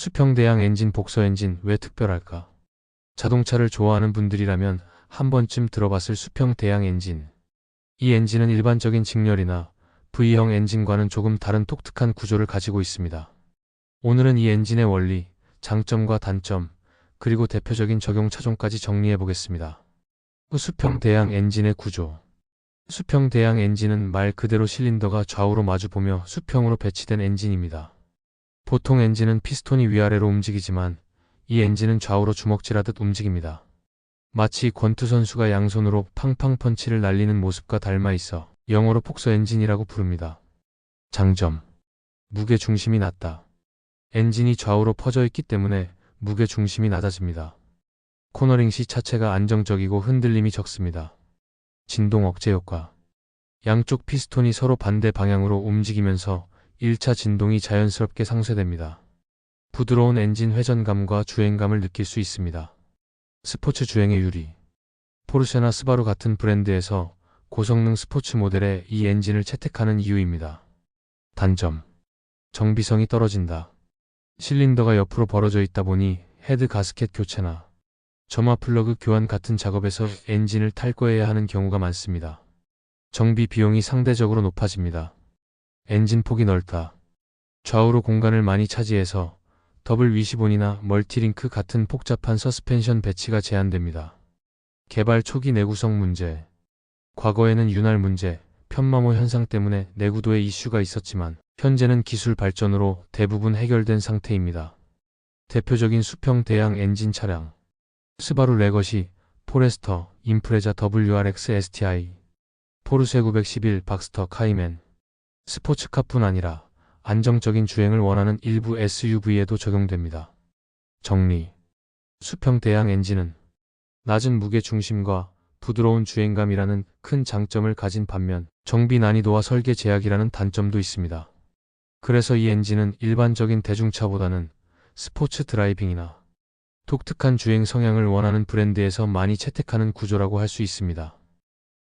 수평대양 엔진 복서 엔진 왜 특별할까? 자동차를 좋아하는 분들이라면 한 번쯤 들어봤을 수평대양 엔진. 이 엔진은 일반적인 직렬이나 V형 엔진과는 조금 다른 독특한 구조를 가지고 있습니다. 오늘은 이 엔진의 원리, 장점과 단점, 그리고 대표적인 적용 차종까지 정리해 보겠습니다. 수평 대양 엔진의 구조. 수평 대양 엔진은 말 그대로 실린더가 좌우로 마주보며 수평으로 배치된 엔진입니다. 보통 엔진은 피스톤이 위아래로 움직이지만 이 엔진은 좌우로 주먹질하듯 움직입니다. 마치 권투 선수가 양손으로 팡팡 펀치를 날리는 모습과 닮아 있어 영어로 폭서 엔진이라고 부릅니다. 장점. 무게 중심이 낮다. 엔진이 좌우로 퍼져 있기 때문에 무게 중심이 낮아집니다. 코너링 시 차체가 안정적이고 흔들림이 적습니다. 진동 억제 효과. 양쪽 피스톤이 서로 반대 방향으로 움직이면서 1차 진동이 자연스럽게 상쇄됩니다. 부드러운 엔진 회전감과 주행감을 느낄 수 있습니다. 스포츠 주행의 유리. 포르쉐나 스바루 같은 브랜드에서 고성능 스포츠 모델에 이 엔진을 채택하는 이유입니다. 단점. 정비성이 떨어진다. 실린더가 옆으로 벌어져 있다 보니 헤드 가스켓 교체나 점화 플러그 교환 같은 작업에서 엔진을 탈거해야 하는 경우가 많습니다. 정비 비용이 상대적으로 높아집니다. 엔진 폭이 넓다. 좌우로 공간을 많이 차지해서 더블 위시본이나 멀티링크 같은 복잡한 서스펜션 배치가 제한됩니다. 개발 초기 내구성 문제. 과거에는 윤활 문제, 편마모 현상 때문에 내구도에 이슈가 있었지만 현재는 기술 발전으로 대부분 해결된 상태입니다. 대표적인 수평 대양 엔진 차량 스바루 레거시, 포레스터, 임프레자 WRX STI, 포르쉐 911 박스터 카이맨 스포츠카뿐 아니라 안정적인 주행을 원하는 일부 SUV에도 적용됩니다. 정리 수평 대양 엔진은 낮은 무게 중심과 부드러운 주행감이라는 큰 장점을 가진 반면 정비 난이도와 설계 제약이라는 단점도 있습니다. 그래서 이 엔진은 일반적인 대중차보다는 스포츠 드라이빙이나 독특한 주행 성향을 원하는 브랜드에서 많이 채택하는 구조라고 할 수 있습니다.